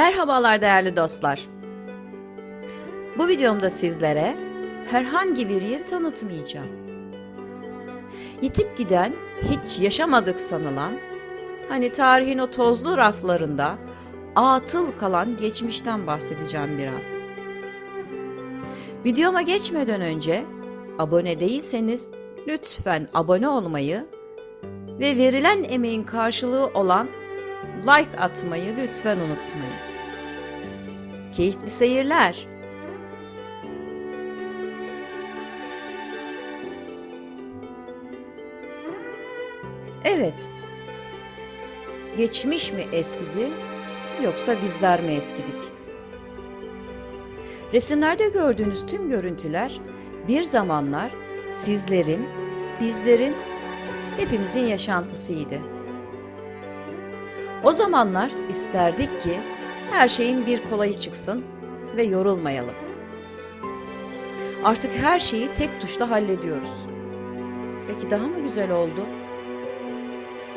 Merhabalar değerli dostlar. Bu videomda sizlere herhangi bir yeri tanıtmayacağım. Yitip giden, hiç yaşamadık sanılan, hani tarihin o tozlu raflarında atıl kalan geçmişten bahsedeceğim biraz. Videoma geçmeden önce abone değilseniz lütfen abone olmayı ve verilen emeğin karşılığı olan like atmayı lütfen unutmayın. Keyifli seyirler. Evet. Geçmiş mi eskidi yoksa bizler mi eskidik? Resimlerde gördüğünüz tüm görüntüler bir zamanlar sizlerin, bizlerin, hepimizin yaşantısıydı. O zamanlar isterdik ki her şeyin bir kolayı çıksın ve yorulmayalım. Artık her şeyi tek tuşla hallediyoruz. Peki daha mı güzel oldu?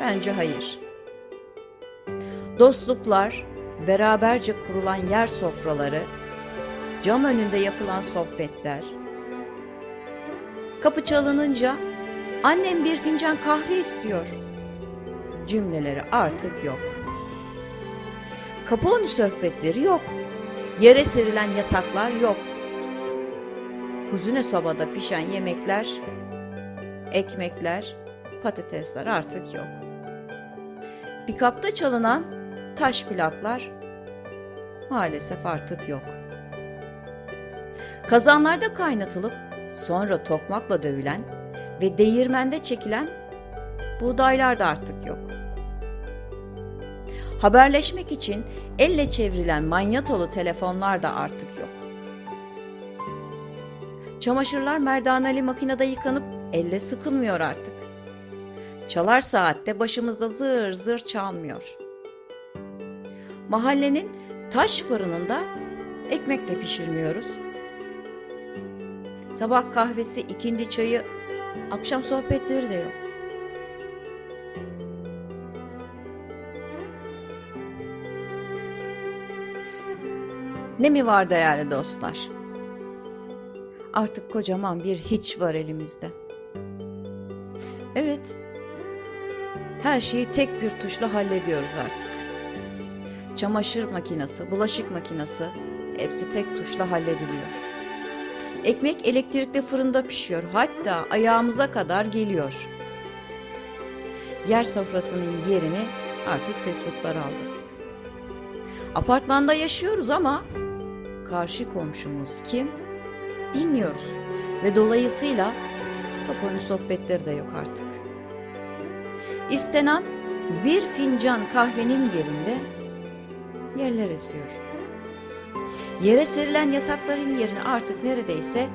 Bence hayır. Dostluklar, beraberce kurulan yer sofraları, cam önünde yapılan sohbetler, kapı çalınınca annem bir fincan kahve istiyor cümleleri artık yok. Kapı önü sohbetleri yok. Yere serilen yataklar yok. Kuzine sobada pişen yemekler, ekmekler, patatesler artık yok. Pikapta çalınan taş plaklar maalesef artık yok. Kazanlarda kaynatılıp sonra tokmakla dövülen ve değirmende çekilen buğdaylar da artık yok. Haberleşmek için elle çevrilen manyetolu telefonlar da artık yok. Çamaşırlar merdaneli makinede yıkanıp elle sıkılmıyor artık. Çalar saatte başımızda zır zır çalmıyor. Mahallenin taş fırınında ekmekle pişirmiyoruz. Sabah kahvesi, ikindi çayı, akşam sohbetleri de yok. Ne mi var değerli dostlar? Artık kocaman bir hiç var elimizde. Evet. Her şeyi tek bir tuşla hallediyoruz artık. Çamaşır makinesi, bulaşık makinesi hepsi tek tuşla hallediliyor. Ekmek elektrikli fırında pişiyor. Hatta ayağımıza kadar geliyor. Yer sofrasının yerini artık fast aldı. Apartmanda yaşıyoruz ama karşı komşumuz kim bilmiyoruz ve dolayısıyla kapı sohbetleri de yok artık. İstenen bir fincan kahvenin yerinde yerler esiyor. Yere serilen yatakların yerini artık neredeyse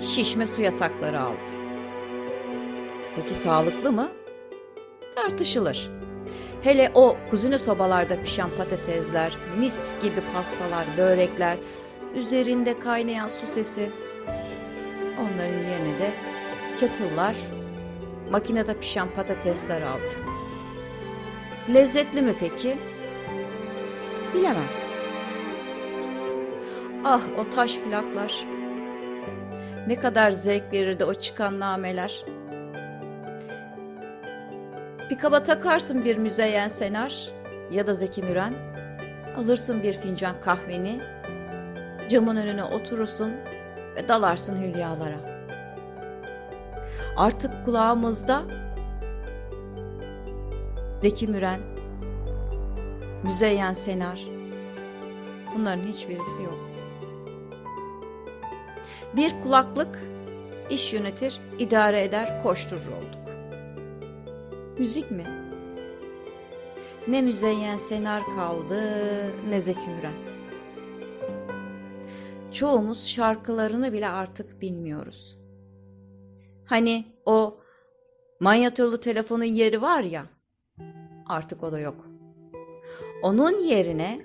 şişme su yatakları aldı. Peki sağlıklı mı? Tartışılır. Hele o kuzine sobalarda pişen patatesler, mis gibi pastalar, börekler, üzerinde kaynayan su sesi. Onların yerine de kettle'lar, makinede pişen patatesler aldı. Lezzetli mi peki? Bilemem. Ah o taş plaklar. Ne kadar zevk verirdi o çıkan nameler. Pikaba takarsın bir müzeyyen senar ya da Zeki Müren. Alırsın bir fincan kahveni. Camın önüne oturursun ve dalarsın hülyalara. Artık kulağımızda Zeki Müren, Müzeyyen Senar. Bunların hiçbirisi yok. Bir kulaklık iş yönetir, idare eder, koşturur olduk. Müzik mi? Ne Müzeyyen Senar kaldı, ne Zeki Müren. Çoğumuz şarkılarını bile artık bilmiyoruz. Hani o manyetolu telefonun yeri var ya, artık o da yok. Onun yerine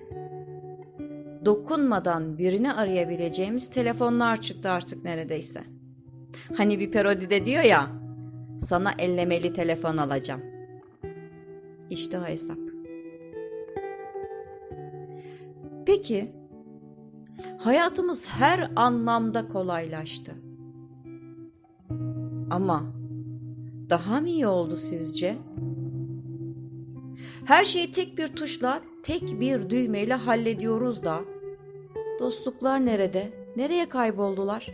dokunmadan birini arayabileceğimiz telefonlar çıktı artık neredeyse. Hani bir parodide diyor ya, sana ellemeli telefon alacağım. İşte o hesap. Peki, hayatımız her anlamda kolaylaştı. Ama daha mı iyi oldu sizce? Her şeyi tek bir tuşla, tek bir düğmeyle hallediyoruz da dostluklar nerede? Nereye kayboldular?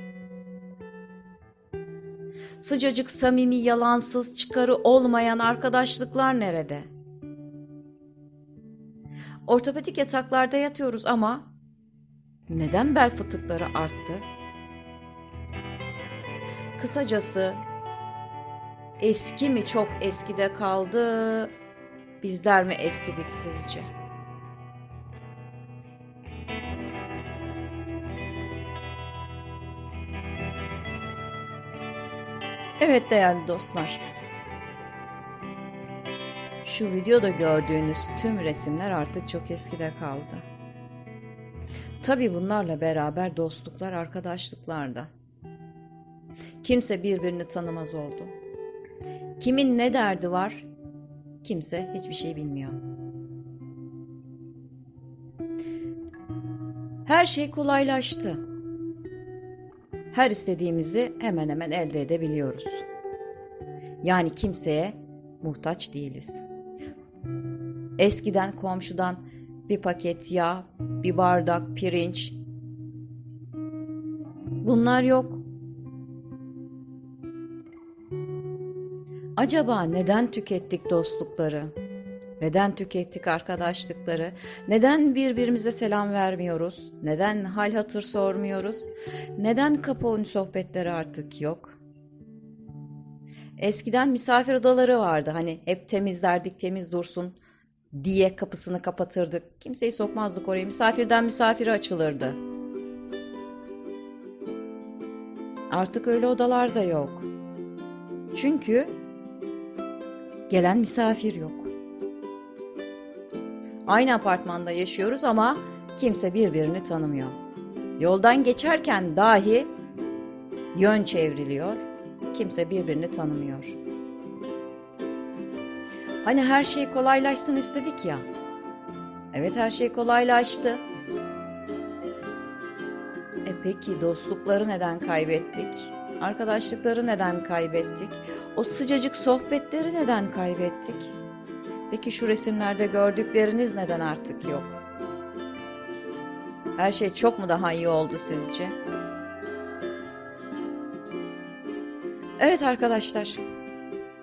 Sıcacık, samimi, yalansız, çıkarı olmayan arkadaşlıklar nerede? Ortopedik yataklarda yatıyoruz ama neden bel fıtıkları arttı? Kısacası eski mi çok eskide kaldı, bizler mi eskidik sizce? Evet değerli dostlar. Şu videoda gördüğünüz tüm resimler artık çok eskide kaldı. Tabii bunlarla beraber dostluklar, arkadaşlıklar da. Kimse birbirini tanımaz oldu. Kimin ne derdi var? Kimse hiçbir şey bilmiyor. Her şey kolaylaştı. Her istediğimizi hemen hemen elde edebiliyoruz. Yani kimseye muhtaç değiliz. Eskiden komşudan bir paket yağ, bir bardak pirinç. Bunlar yok. Acaba neden tükettik dostlukları? Neden tükettik arkadaşlıkları? Neden birbirimize selam vermiyoruz? Neden hal hatır sormuyoruz? Neden kapı önü sohbetleri artık yok? Eskiden misafir odaları vardı. Hani hep temizlerdik, temiz dursun diye kapısını kapatırdık. Kimseyi sokmazdık oraya. Misafirden misafire açılırdı. Artık öyle odalar da yok. Çünkü gelen misafir yok. Aynı apartmanda yaşıyoruz ama kimse birbirini tanımıyor. Yoldan geçerken dahi yön çevriliyor. Kimse birbirini tanımıyor. Hani her şey kolaylaşsın istedik ya. Evet her şey kolaylaştı. E peki dostlukları neden kaybettik? Arkadaşlıkları neden kaybettik? O sıcacık sohbetleri neden kaybettik? Peki şu resimlerde gördükleriniz neden artık yok? Her şey çok mu daha iyi oldu sizce? Evet arkadaşlar.